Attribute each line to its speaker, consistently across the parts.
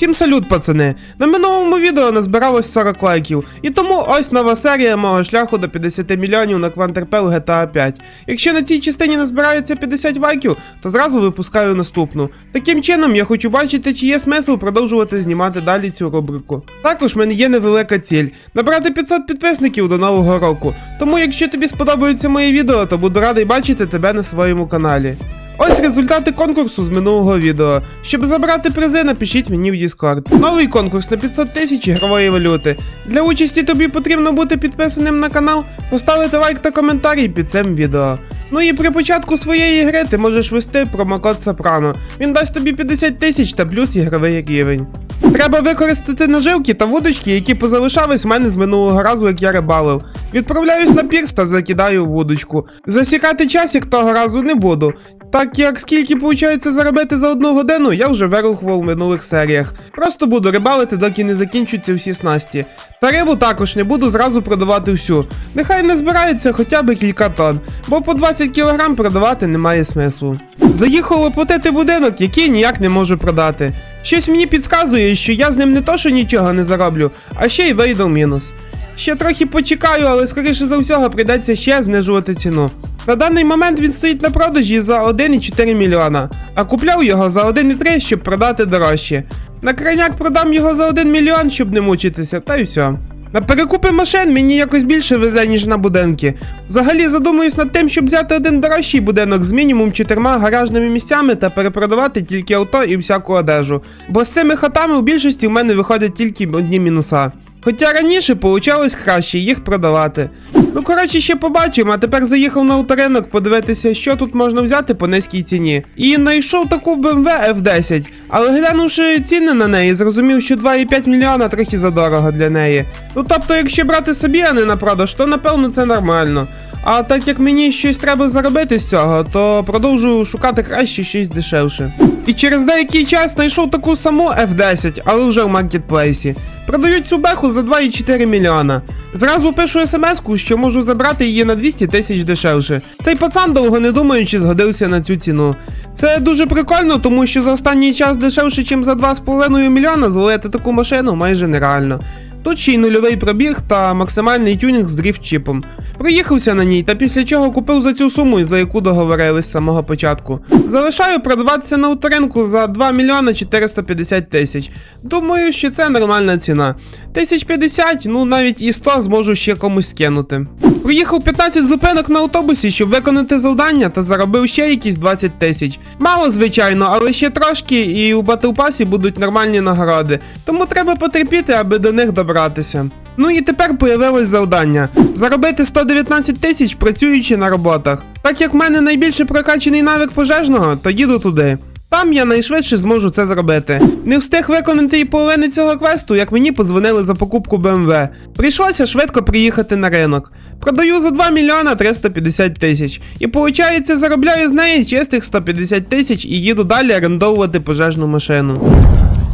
Speaker 1: Всім салют, пацани! На минулому відео назбиралось 40 лайків, і тому ось нова серія мого шляху до 50 мільйонів на Quanterpel GTA 5. Якщо на цій частині назбирається 50 лайків, то зразу випускаю наступну. Таким чином, я хочу бачити, чи є смисл продовжувати знімати далі цю рубрику. Також в мене є невелика ціль набрати 500 підписників до нового року. Тому, якщо тобі сподобаються мої відео, то буду радий бачити тебе на своєму каналі. Ось результати конкурсу з минулого відео. Щоб забрати призи, напишіть мені в Discord. Новий конкурс на 500 тисяч ігрової валюти. Для участі тобі потрібно бути підписаним на канал, поставити лайк та коментарі під цим відео. Ну і при початку своєї гри ти можеш ввести промокод Сопрано. Він дасть тобі 50 тисяч та плюс ігровий рівень. Треба використати наживки та вудочки, які позалишались в мене з минулого разу, як я рибалив. Відправляюсь на пірс та закидаю вудочку. Засікати час, як того разу не буду. Так як скільки виходить заробити за одну годину, я вже вирухував в минулих серіях. Просто буду рибалити, доки не закінчуються всі снасті. Та рибу також не буду зразу продавати всю. Нехай не збирається хоча б кілька тонн, бо по 20 кг продавати немає смислу. Заїхав оплатити будинок, який ніяк не можу продати. Щось мені підказує, що я з ним не то, що нічого не зароблю, а ще й вийду в мінус. Ще трохи почекаю, але скоріше за всього прийдеться ще знижувати ціну. На даний момент він стоїть на продажі за 1,4 мільйона, а купляв його за 1,3, щоб продати дорожче. На крайняк продам його за 1 мільйон, щоб не мучитися, та й все. На перекупи машин мені якось більше везе, ніж на будинки. Взагалі задумуюсь над тим, щоб взяти один дорожчий будинок з мінімум чотирма гаражними місцями та перепродавати тільки авто і всяку одежу. Бо з цими хатами у більшості в мене виходять тільки одні мінуса. Хоча раніше получалось краще їх продавати. Ну коротше, ще побачимо, а тепер заїхав на авторинок подивитися, що тут можна взяти по низькій ціні. І знайшов таку BMW F10, але глянувши ціни на неї, зрозумів, що 2,5 мільйона трохи задорого для неї. Ну тобто, якщо брати собі, а не на продаж, то напевно це нормально. А так як мені щось треба заробити з цього, то продовжую шукати краще щось дешевше. І через деякий час знайшов таку саму F10, але вже в маркетплейсі. Продають цю беху за 2,4 мільйона. Зразу пишу смс-ку, що можу забрати її на 200 тисяч дешевше. Цей пацан довго не думаючи згодився на цю ціну. Це дуже прикольно, тому що за останній час дешевше, ніж за 2,5 мільйона зловити таку машину майже нереально. Тут ще й нульовий пробіг та максимальний тюнінг з дріфт-чіпом. Проїхався на ній та після чого купив за цю суму, за яку договорились з самого початку. Залишаю продаватися на авторинку за 2 мільйона 450 тисяч. Думаю, що це нормальна ціна. 1050, ну навіть і 100 зможу ще комусь скинути. Проїхав 15 зупинок на автобусі, щоб виконати завдання, та заробив ще якісь 20 тисяч. Мало, звичайно, але ще трошки, і у батлпасі будуть нормальні нагороди. Тому треба потерпіти, аби до них добратися. Ну і тепер появилось завдання: заробити 119 тисяч, працюючи на роботах. Так як в мене найбільше прокачаний навик пожежного, то їду туди. Там я найшвидше зможу це зробити. Не встиг виконати і половини цього квесту, як мені подзвонили за покупку BMW. Прийшлося швидко приїхати на ринок. Продаю за 2 мільйона 350 тисяч. І виходить, заробляю з неї чистих 150 тисяч і їду далі орендовувати пожежну машину.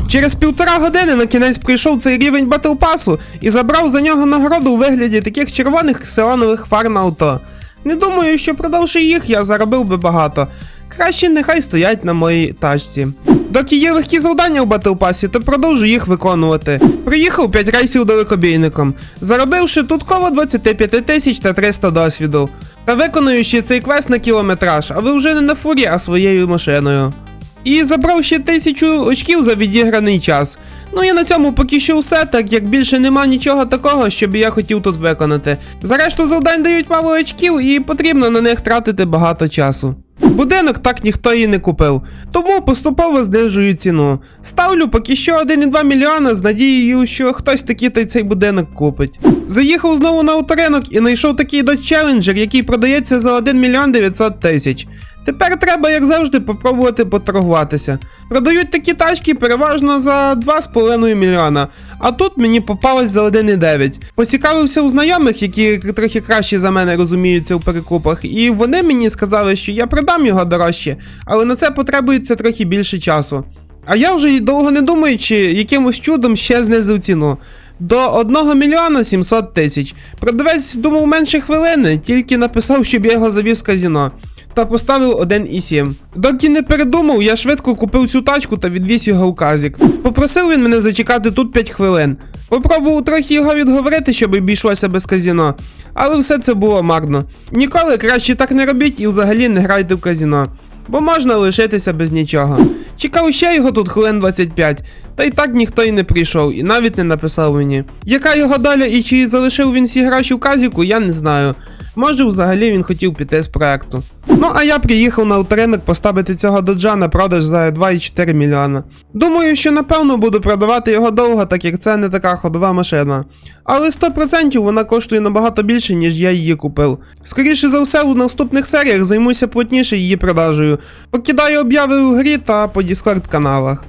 Speaker 1: Через півтора години на кінець прийшов цей рівень батлпасу і забрав за нього нагороду у вигляді таких червоних ксилонових фар на авто. Не думаю, що продавши їх, я заробив би багато. Краще нехай стоять на моїй тачці. Доки є легкі завдання в батлпасі, то продовжу їх виконувати. Приїхав 5 рейсів далекобійником, заробивши тут коло 25 тисяч та 300 досвіду. Та виконую ще цей квест на кілометраж, але вже не на фурі, а своєю машиною. І забрав ще тисячу очків за відіграний час. Ну і на цьому поки що все, так як більше нема нічого такого, що б я хотів тут виконати. За решту завдань дають мало очків і потрібно на них тратити багато часу. Будинок так ніхто і не купив, тому поступово знижую ціну. Ставлю поки що 1,2 мільйона з надією, що хтось таки та цей будинок купить. Заїхав знову на авторинок і знайшов такий Dodge Challenger, який продається за 1 мільйон 900 тисяч. Тепер треба, як завжди, попробувати поторгуватися. Продають такі тачки переважно за 2,5 мільйона, а тут мені попалось за 1,9. Поцікавився у знайомих, які трохи краще за мене розуміються в перекупах, і вони мені сказали, що я продам його дорожче, але на це потребується трохи більше часу. А я вже довго не думаючи, якимось чудом ще знизив ціну. До 1 мільйона 700 тисяч. Продавець думав менше хвилини, тільки написав, щоб я його завіз в казіно. Та поставив 1,7. Доки не передумав, я швидко купив цю тачку та відвіз його в казік. Попросив він мене зачекати тут 5 хвилин. Попробував трохи його відговорити, щоб обійшлося без казіно, але все це було марно. Ніколи краще так не робіть і взагалі не грайте в казіно, бо можна лишитися без нічого. Чекав ще його тут хвилин 25, та й так ніхто й не прийшов, і навіть не написав мені. Яка його доля і чи залишив він всі гроші в казіку, я не знаю. Може, взагалі він хотів піти з проекту. Ну а я приїхав на авторинок поставити цього доджа на продаж за 2,4 мільйона. Думаю, що напевно буду продавати його довго, так як це не така ходова машина. Але 100% вона коштує набагато більше, ніж я її купив. Скоріше за все, у наступних серіях займуся плотніше її продажею. Покидаю обяви у грі та по Discord каналах.